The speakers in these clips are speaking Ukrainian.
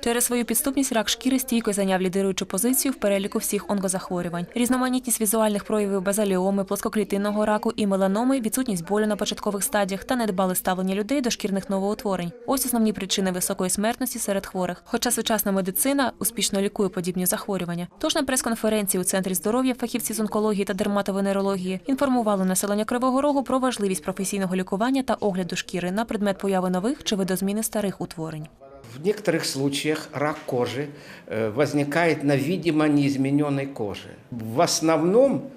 Через свою підступність рак шкіри стійко зайняв лідируючу позицію в переліку всіх онкозахворювань. Різноманітність візуальних проявів базаліоми, плоскоклітинного раку і меланоми, відсутність болю на початкових стадіях та недбале ставлення людей до шкірних новоутворень. Ось основні причини високої смертності серед хворих. Хоча сучасна медицина успішно лікує подібні захворювання. Тож на прес-конференції у центрі здоров'я фахівці з онкології та дерматовенерології інформували населення Кривого Рогу про важливість професійного лікування та огляду шкіри на предмет появи нових чи видозміни старих утворень. В некоторых случаях рак кожи э, возникает на видимо неизмененной коже. В основном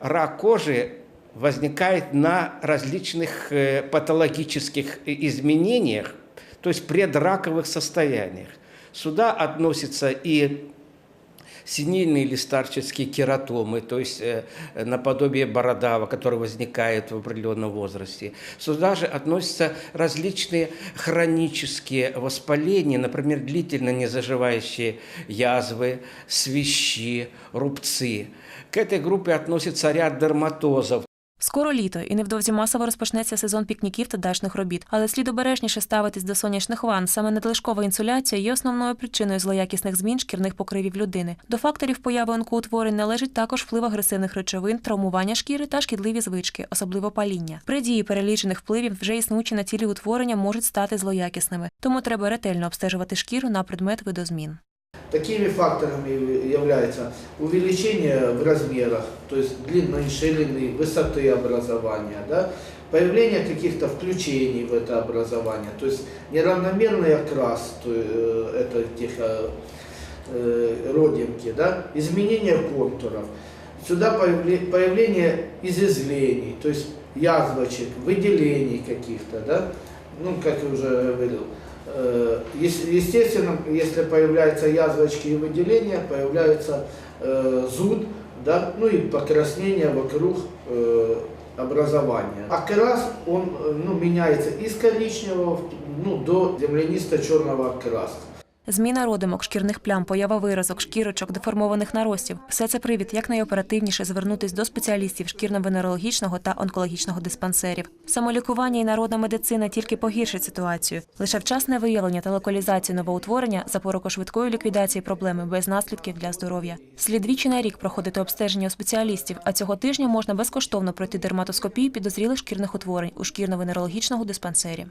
рак кожи возникает на различных э, патологических изменениях, то есть предраковых состояниях. Сюда относятся и синильные или старческие кератомы, то есть э, наподобие бородава, который возникает в определенном возрасте. Сюда же относятся различные хронические воспаления, например, длительно не заживающие язвы, свищи, рубцы. К этой группе относится ряд дерматозов, Скоро літо, і невдовзі масово розпочнеться сезон пікніків та дачних робіт. Але слід обережніше ставитись до сонячних ванн. Саме надлишкова інсуляція є основною причиною злоякісних змін шкірних покривів людини. До факторів появи онкоутворень належить також вплив агресивних речовин, травмування шкіри та шкідливі звички, особливо паління. При дії перелічених впливів вже існуючі на тілі утворення можуть стати злоякісними, тому треба ретельно обстежувати шкіру на предмет видозмін. Такими факторами являются увеличение в размерах, то есть длины ширины, высоты образования, да, появление каких-то включений в это образование, то есть неравномерный окрас то, э, это этих э, э, родинки, да, изменение контуров, сюда появле- появление изъязвлений, то есть язвочек, выделений каких-то, да, ну, как я уже говорил, Естественно, если появляются язвочки и выделения, появляется э, зуд, да, ну и покраснение вокруг э, образования. Окрас, он э, ну, меняется из коричневого в- ну, до землянисто-черного окраса. Зміна родимок, шкірних плям, поява виразок, шкірочок, деформованих наростів все це привід якнайоперативніше звернутись до спеціалістів шкірно-венерологічного та онкологічного диспансерів. Самолікування і народна медицина тільки погіршить ситуацію. Лише вчасне виявлення та локалізація новоутворення запорука швидкої ліквідації проблеми без наслідків для здоров'я. Слід двічі на рік проходити обстеження у спеціалістів, а цього тижня можна безкоштовно пройти дерматоскопію підозрілих шкірних утворень у шкірно-венерологічного диспансері.